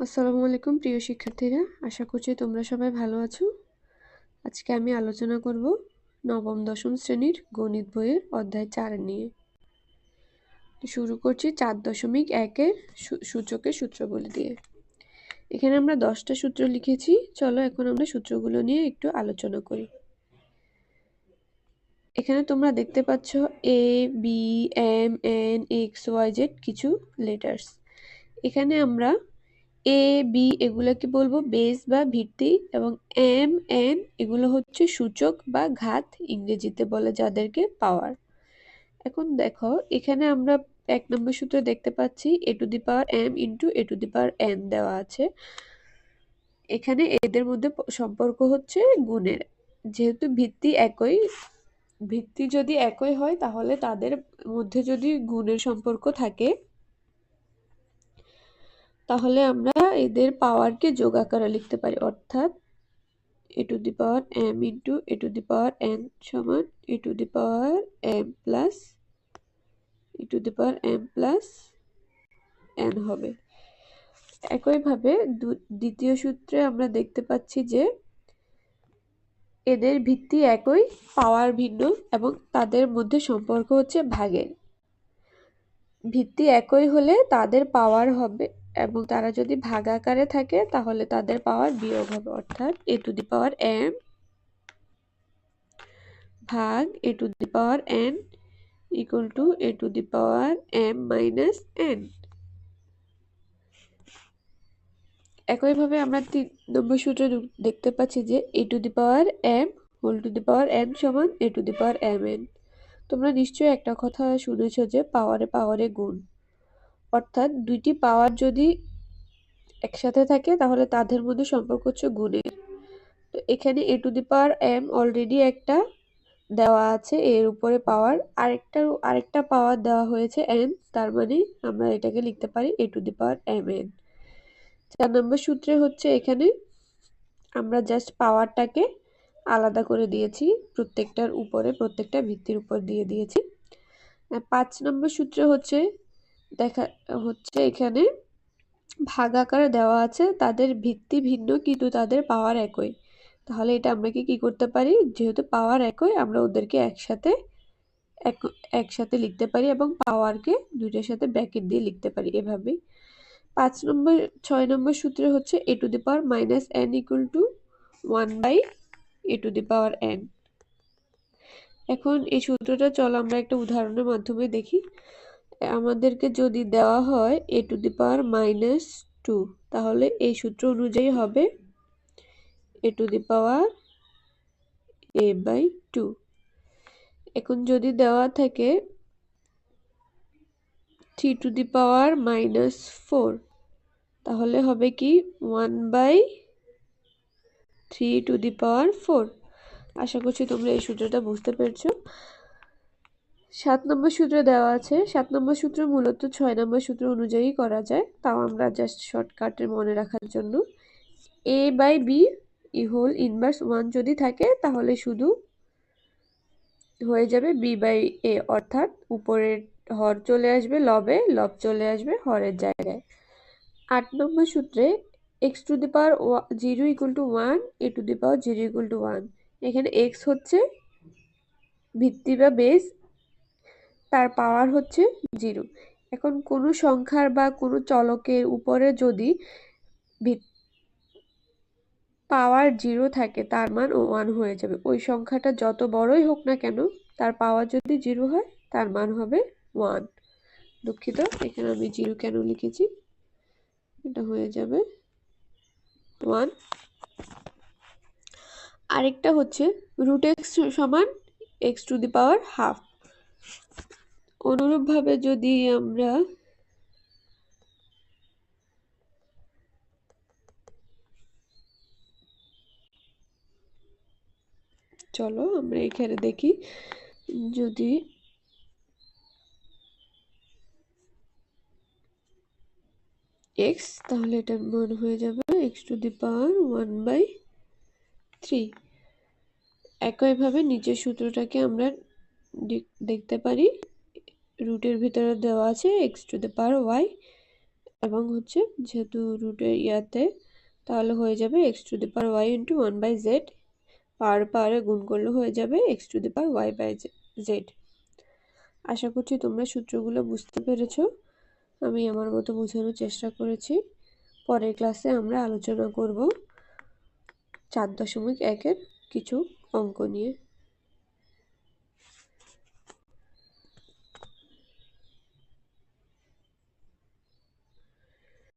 আসসালামু আলাইকুম, প্রিয় শিক্ষার্থীরা। আশা করছি তোমরা সবাই ভালো আছো। আজকে আমি আলোচনা করব নবম, দশম শ্রেণির গণিত বইয়ের অধ্যায় চার নিয়ে। শুরু করছি চার দশমিক একের সূচকের সূত্রগুলি দিয়ে। এখানে আমরা দশটা সূত্র লিখেছি। চলো এখন আমরা সূত্রগুলো নিয়ে একটু আলোচনা করি। এখানে তোমরা দেখতে পাচ্ছ A B M N X Y Z কিছু লেটার্স এখানে আমরা এ বি এগুলোকে বলব বেস বা ভিত্তি এবং এম এন এগুলো হচ্ছে সূচক বা ঘাত ইংরেজিতে বলে যাদেরকে পাওয়ার এখন দেখো, এখানে আমরা এক নম্বর সূত্রে দেখতে পাচ্ছি A to the power M into A to the power N দেওয়া আছে। এখানে এদের মধ্যে সম্পর্ক হচ্ছে গুণের। যেহেতু ভিত্তি একই, ভিত্তি যদি একই হয় তাহলে তাদের মধ্যে যদি গুণের সম্পর্ক থাকে তাহলে আমরা এদের পাওয়ারকে যোগ আকারে লিখতে পারি, অর্থাৎ A to the power M into A to the power N সমান A to the power M plus A to the power M plus N হবে। একইভাবে দ্বিতীয় সূত্রে আমরা দেখতে পাচ্ছি যে এদের ভিত্তি একই, পাওয়ার ভিন্ন এবং তাদের মধ্যে সম্পর্ক হচ্ছে ভাগের। ভিত্তি একই হলে তাদের পাওয়ার হবে এবং তারা যদি ভাগাকারে থাকে, তাহলে তাদের পাওয়ার বিয়োগ হবে। অর্থাৎ এ টু দি পাওয়ার এম ভাগ A to the power N equal to A to the power M minus N. একইভাবে আমরা তিন নম্বর সূত্রে দেখতে পাচ্ছি যে A to the power M whole to the power N সমান A to the power M N. তোমরা নিশ্চয়ই একটা কথা শুনেছ যে পাওয়ারে পাওয়ারে গুণ। অর্থাৎ দুইটি পাওয়ার যদি একসাথে থাকে, তাহলে তাদের মধ্যে সম্পর্ক হচ্ছে গুণের। তো এখানে A to the power M already একটা দেওয়া আছে, এর উপরে পাওয়ার। আরেকটা আরেকটা পাওয়ার দেওয়া হয়েছে এন তার মানে আমরা এটাকে লিখতে পারি A to the power M N চার নম্বর সূত্রে হচ্ছে এখানে আমরা জাস্ট পাওয়ারটাকে আলাদা করে দিয়েছি, প্রত্যেকটার উপরে, প্রত্যেকটা ভিত্তির উপর দিয়ে দিয়েছি। পাঁচ নম্বর সূত্রে হচ্ছে দেখা হচ্ছে এখানে। ভাগ আকারে দেওয়া আছে, তাদের ভিত্তি ভিন্ন কিন্তু তাদের পাওয়ার একই। তাহলে এটা আমরা কি, কী করতে পারি? যেহেতু পাওয়ার একই, আমরা ওদেরকে একসাথে এক, একসাথে লিখতে পারি এবং পাওয়ারকে দুইটার সাথে ব্যাকেট দিয়ে লিখতে পারি এভাবেই পাঁচ নম্বর, ছয় নম্বর সূত্রে হচ্ছে A to the power minus N equal to one by A to the power N. এখন এই সূত্রটা চলো আমরা একটা উদাহরণের মাধ্যমে দেখি। আমাদেরকে যদি দেওয়া হয় A to the power minus two, তাহলে এই সূত্র অনুযায়ী হবে A to the power A by two. এখন যদি দেওয়া থাকে three to the power minus four, তাহলে হবে কি one by three to the power four. আশা করছি তোমরা এই সূত্রটা বুঝতে পেরেছ। সাত নম্বর সূত্র দেওয়া আছে, সাত নম্বর সূত্র মূলত ছয় নম্বর সূত্র অনুযায়ী করা যায়, তাও আমরা জাস্ট শর্টকাটে মনে রাখার জন্য। A by B E whole inverse one যদি থাকে, তাহলে শুধু হয়ে যাবে বি বাই এ অর্থাৎ উপরের হর চলে আসবে লবে, লব চলে আসবে হরের জায়গায়। আট নম্বর সূত্রে এক্স টু দি পাওয়ার ওয়া zero equal to one A to the power zero equal to one এখানে এক্স হচ্ছে ভিত্তি বা বেস তার পাওয়ার হচ্ছে জিরো। এখন কোনো সংখ্যার বা কোনো চলকের উপরে যদি পাওয়ার জিরো থাকে, তার মান ওয়ান হয়ে যাবে। ওই সংখ্যাটা যত বড়ই হোক না কেন, তার পাওয়ার যদি জিরো হয়, তার মান হবে ওয়ান। দুঃখিত, এখানে আমি জিরো কেন লিখেছি? এটা হয়ে যাবে ওয়ান। আরেকটা হচ্ছে রুট এক্স সমান X to the power half অনুরূপভাবে যদি আমরা চলো আমরা এখানে দেখি, যদি এক্স তাহলে এটার মান হয়ে যাবে X to the power one by three একইভাবে নিচের সূত্রটাকে আমরা দেখতে পারি। রুটের ভিতরে দেওয়া আছে X to the power Y এবং হচ্ছে যেহেতু রুটের ইয়াতে, তাহলে হয়ে যাবে X to the power Y into one by Z power পাওয়ারে গুণ করলে হয়ে যাবে X to the power Y by Z আশা করছি তোমরা সূত্রগুলো বুঝতে পেরেছ। আমি আমার মতো বোঝানোর চেষ্টা করেছি। পরের ক্লাসে আমরা আলোচনা করব চার দশমিক একের কিছু অঙ্ক নিয়ে।